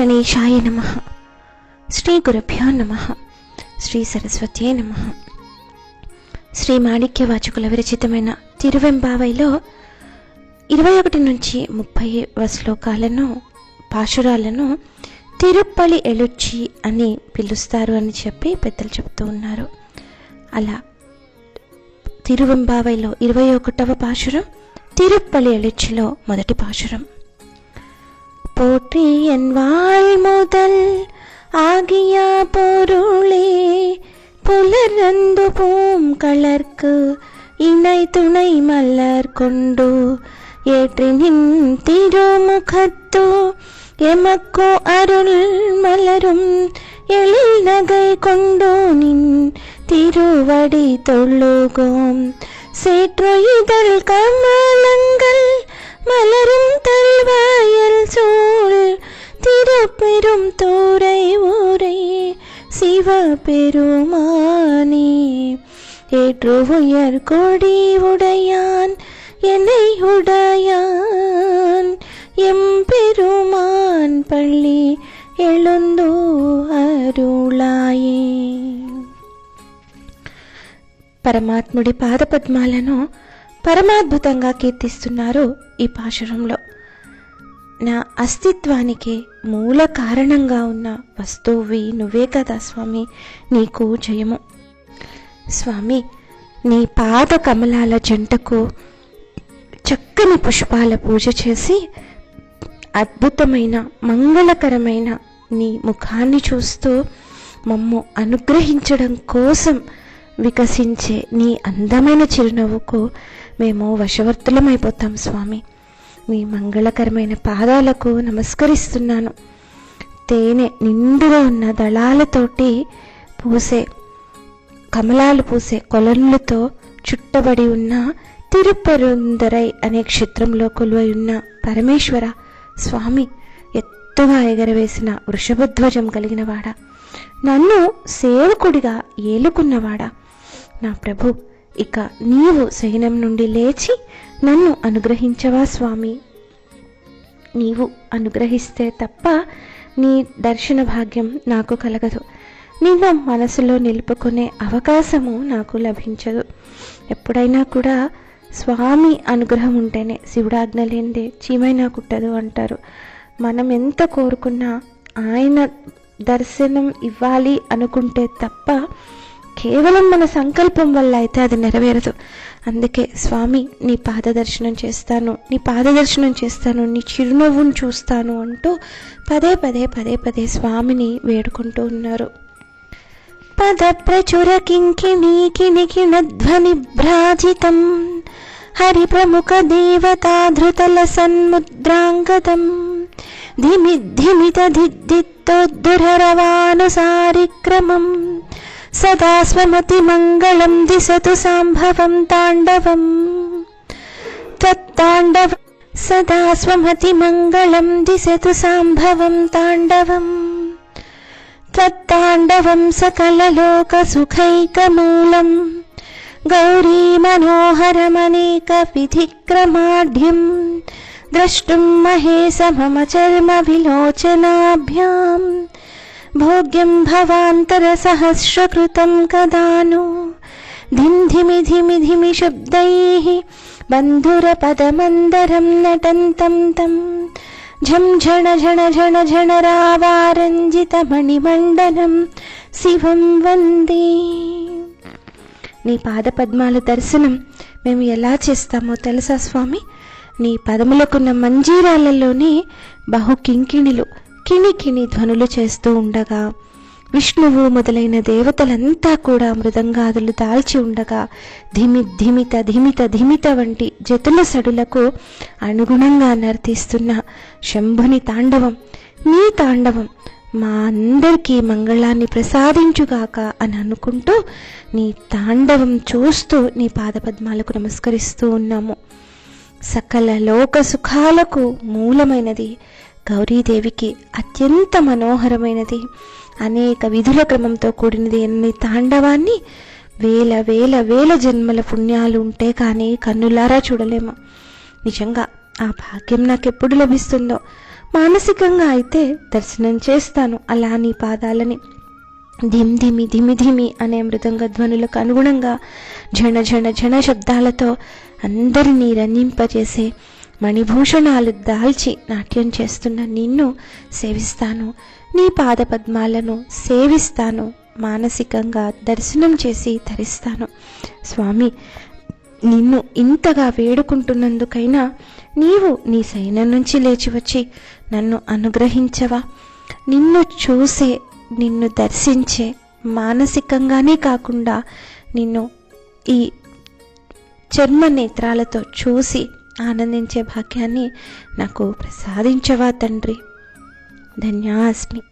గణేశాయ నమ. శ్రీ గురుభ్యో నమ. శ్రీ సరస్వత్యే నమ. శ్రీ మాణిక్య వాచకుల విరచితమైన తిరువెంబావైలో ఇరవై ఒకటి నుంచి ముప్పై శ్లోకాలను పాశురాలను తిరుప్పలి ఎలుచ్చి అని పిలుస్తారు అని చెప్పి పెద్దలు చెప్తూ ఉన్నారు. అలా తిరువెంబావైలో ఇరవై ఒకటవ పాశురం తిరుప్పలి ఎలుచ్చిలో మొదటి పాశురం. போற்றி என் வாழ் முதல் ஆகிய பொருளே. புலரந்து பூம் கலர்க்கு இணை துணை மலர் கொண்டு ஏற்றி நின் திருமுகத்தோ. எமக்கோ அருள் மலரும் எழில் நகை கொண்டோ நின் திருவடி தொழுகோம். சேற்று இதழ் கமலங்கள் மலரும் தல்வாயல் சூழ் திருப்பெரும் தோரை ஊரை சிவபெருமானே ஏற்று உயர் கொடி உடையான் என்னை உடையான் எம்பெருமான் பள்ளி எழுந்தோ అరుళాయే పరమాత్ముడి పాదపద్మాలను పరమాద్భుతంగా కీర్తిస్తున్నారు ఈ పాశురంలో. నా అస్తిత్వానికి మూల కారణంగా ఉన్న వస్తువువి నువ్వే కదా స్వామి నీకు జయము. స్వామి నీ పాద కమలాల జంటకు చక్కని పుష్పాల పూజ చేసి అద్భుతమైన మంగళకరమైన నీ ముఖాన్ని చూస్తూ మమ్ము అనుగ్రహించడం కోసం వికసించే నీ అందమైన చిరునవ్వుకు మేము వశవర్తులమైపోతాం స్వామి. మీ మంగళకరమైన పాదాలకు నమస్కరిస్తున్నాను. తేనె నిండుగా ఉన్న దళాలతోటి పూసే కమలాలు పూసే కొలనులతో చుట్టబడి ఉన్న తిరుపరుందరై అనే క్షేత్రంలో కొలువై ఉన్న పరమేశ్వర స్వామి ఎత్తుగా ఎగరవేసిన వృషభధ్వజం కలిగినవాడా నన్ను సేవకుడిగా ఏలుకున్నవాడా నా ప్రభు ఇక నీవు శయనం నుండి లేచి నన్ను అనుగ్రహించవా స్వామి? నీవు అనుగ్రహిస్తే తప్ప నీ దర్శన భాగ్యం నాకు కలగదు. నిన్ను మనసులో నిలుపుకునే అవకాశము నాకు లభించదు. ఎప్పుడైనా కూడా స్వామి అనుగ్రహం ఉంటేనే శివుడాజ్ఞ లేనిదే చీమైనా కుట్టదు అంటారు. మనం ఎంత కోరుకున్నా ఆయన దర్శనం ఇవ్వాలి అనుకుంటే తప్ప కేవలం మన సంకల్పం వల్ల అయితే అది నెరవేరదు. అందుకే స్వామి నీ పాద దర్శనం చేస్తాను నీ పాద దర్శనం చేస్తాను నీ చిరునవ్వును చూస్తాను అంటూ పదే పదే పదే పదే స్వామిని వేడుకుంటూ ఉన్నారు. పద ప్రచుర కింకిణీ ధ్వని భ్రాజితం హరి ప్రముఖ దేవతాధృతల సన్ముద్రాంగతం ధిమి ధిమిత ధిద్దిత్తోద్ధురవానుసారిక్రమం सदा स्वमतिमङ्गलम् दिशतु साम्भवम् ताण्डवम् त्वत्ताण्डव सदा स्वमतिमङ्गलम् दिशतु साम्भवम् ण्डवं सकलोकसुखैकमूलं गौरीमनोहरमनेकपिधिक्रमाढ्यं द्रष्टुं महे स मम चर्म विलोचनाभ्याम् భోగ్యం భవాంతర సహస్రకృతం కదాను ధిమ్ ధిమి ధిమి ధిమి శబ్దైః బంధురపదమందరం నటంతం తం ఝం ఝణ ఝణ ఝణ ఝణ రావారంజితమణిమండలం శివం వందే నీ పాదపద్మాల దర్శనం మేము ఎలా చేస్తామో తెలుసా స్వామి? నీ పదములకున్న మంజీరాలలోనే బహు కింకిణిలు కిణి కిణి ధ్వనులు చేస్తూ ఉండగా విష్ణువు మొదలైన దేవతలంతా కూడా మృదంగాదులు దాల్చి ఉండగా ధిమి ధిమిత ధిమిత ధిమిత వంటి జతుల సడులకు అనుగుణంగా నర్తిస్తున్న శంభుని తాండవం నీ తాండవం మా అందరికీ మంగళాన్ని ప్రసాదించుగాక అని అనుకుంటూ నీ తాండవం చూస్తూ నీ పాదపద్మాలకు నమస్కరిస్తూ ఉన్నాము. సకల లోక సుఖాలకు మూలమైనది గౌరీదేవికి అత్యంత మనోహరమైనది. అనేక విధుల క్రమంతో కూడినది ఎన్ని తాండవాన్ని వేల వేల వేల జన్మల పుణ్యాలు ఉంటే కానీ కన్నులారా చూడలేము. నిజంగా ఆ భాగ్యం నాకు ఎప్పుడు లభిస్తుందో మానసికంగా అయితే దర్శనం చేస్తాను అలా నీ పాదాలని. ధిమ్ ధిమి ధిమి ధిమి అనే మృదంగ ధ్వనులకు అనుగుణంగా ఝణ ఝణ ఝణ శబ్దాలతో అందరినీ రంజింపజేసే మణిభూషణాలు దాల్చి నాట్యం చేస్తున్న నిన్ను సేవిస్తాను. నీ పాదపద్మాలను సేవిస్తాను. మానసికంగా దర్శనం చేసి ధరిస్తాను. స్వామి నిన్ను ఇంతగా వేడుకుంటున్నందుకైనా నీవు నీ సైన్యం నుంచి లేచి వచ్చి నన్ను అనుగ్రహించవా? నిన్ను చూసే నిన్ను దర్శించే మానసికంగానే కాకుండా నిన్ను ఈ చర్మ నేత్రాలతో చూసి ఆనందించే భాగ్యాన్ని నాకు ప్రసాదించవా తండ్రి? ధన్యాస్మి.